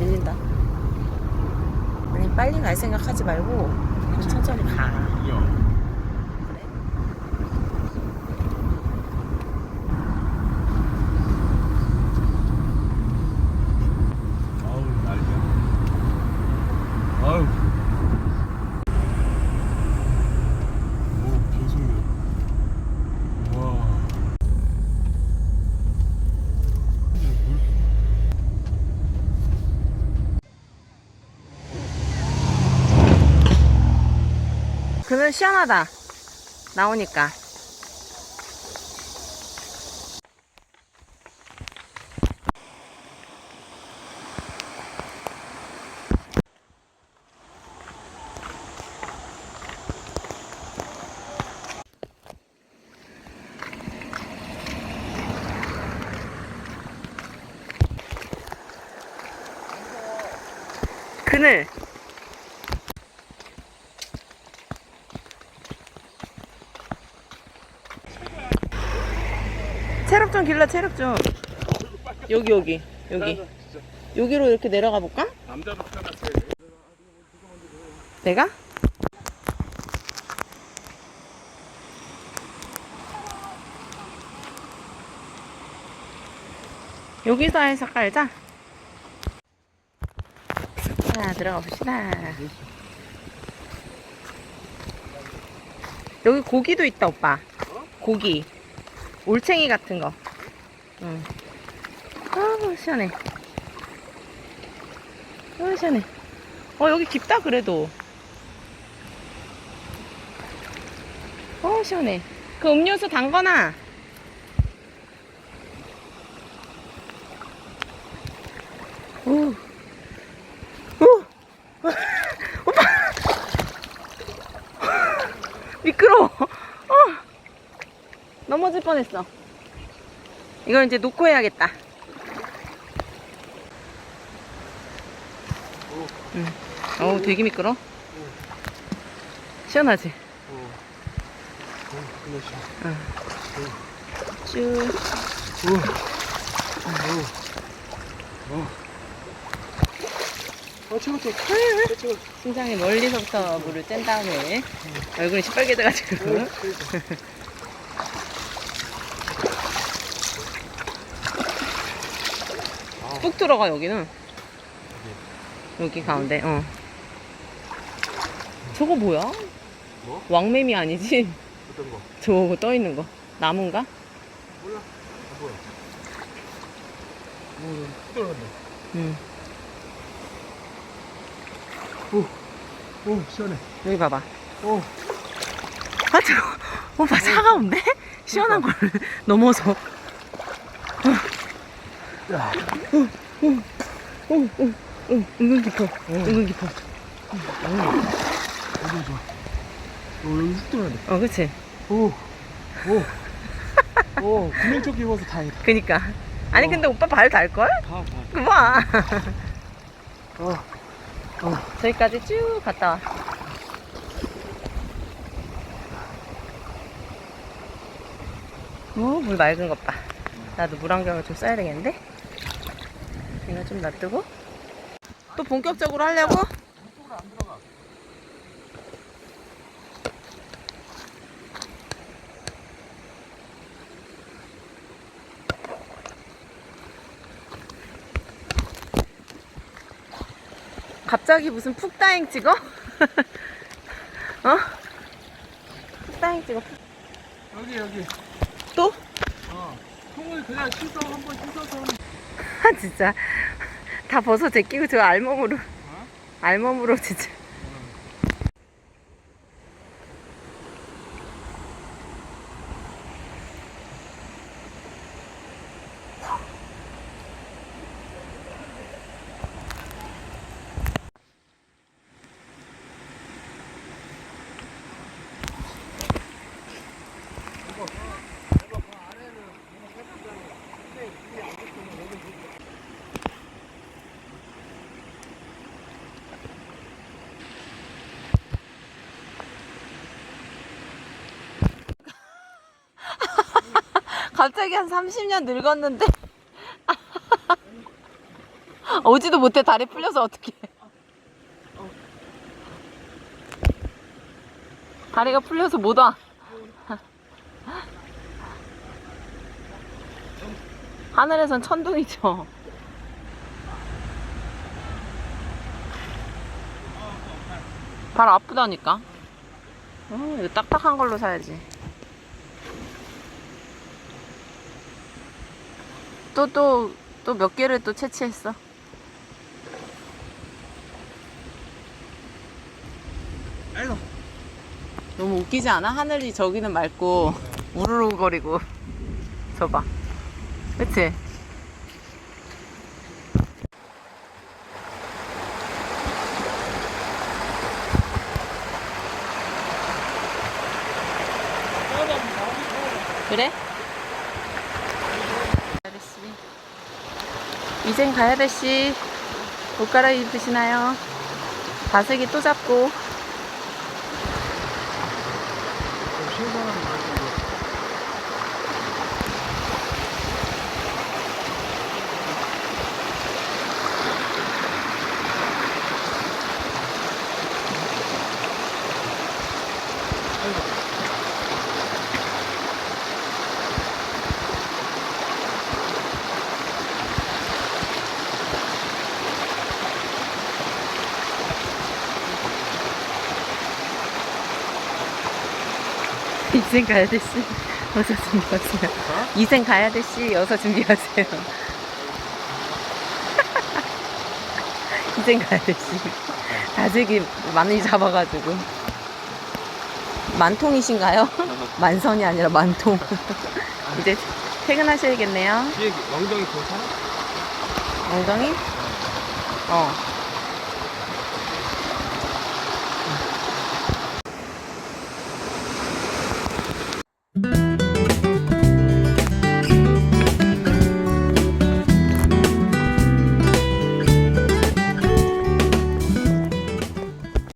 밀린다. 아니 빨리 갈 생각하지 말고 천천히 가. 그늘 시원하다. 나오니까. 그늘. 좀 길러 체력 좀. 여기 여기 여기. 여기로 이렇게 내려가 볼까? 내가? 여기서 해서 깔자. 자 들어가 봅시다. 여기 고기도 있다 오빠. 고기. 올챙이 같은 거 응. 아 시원해 아 시원해 어 여기 깊다 그래도 어 시원해 그 음료수 담거나 오. 오. 오빠 미끄러워 어. 넘어질 뻔했어 이건 이제 놓고 해야겠다 응. 어우 되게 미끄러 시원하지? 어. 어, 그냥 시쭉 어. 어. 어. 심장이 멀리서부터 물을 뗀 다음에 얼굴이 시뻘게 돼가지고 뚝 들어가 여기는 여기 가운데 어 저거 뭐야? 뭐? 왕매미 아니지? 어떤 거? 저거 떠 있는 거 나무인가? 몰라. 아, 뭐야? 오, 떨어졌네. 응 오, 시원해. 여기 봐봐 오, 아 저거 오빠 차가운데? 시원한 걸 넘어서 은근 깊어 은근 깊어 어디 좋아. 오, 여기 훅 떨어졌네. 어 그치? 오, 오. 오, 구명조끼 입어서 다행이다. 그니까 아니 어. 근데 오빠 발 닿을걸? 가, 가. 그봐 어, 저기까지 쭉 갔다 와 오, 물 맑은 것 봐. 나도 물안경을 좀 써야 되겠는데? 이거 좀 놔두고. 또 본격적으로 하려고? 갑자기 무슨 푹다행 찍어? 어? 푹다행 찍어. 푹- 여기, 여기. 또? 어. 통을 그냥 씻어, 한번 씻어서. 아 진짜 다 벗어 제끼고 저 알몸으로 어? 알몸으로 진짜 갑자기 한 30년 늙었는데 오지도 못해 다리 풀려서 어떻게 다리가 풀려서 못 와. 하늘에선 천둥이죠. 발 아프다니까. 음, 이거 딱딱한 걸로 사야지. 또, 또, 또 몇 개를 또 채취했어. 아이고. 너무 웃기지 않아? 하늘이 저기는 맑고 우르르거리고 저봐 그치? 그래? 아저씨 이젠 가야대 씨. 옷 갈아입으시나요? 다슬기 또 잡고 이생 가야대 씨. 어서 준비하세요. 이생 가야대 씨. 어서 준비하세요. 이생 가야대 씨. 다슬기 많이 잡아가지고. 만통이신가요? 만선이 아니라 만통. 이제 퇴근하셔야겠네요. 뒤에 엉덩이 괜찮아? 엉덩이? 어.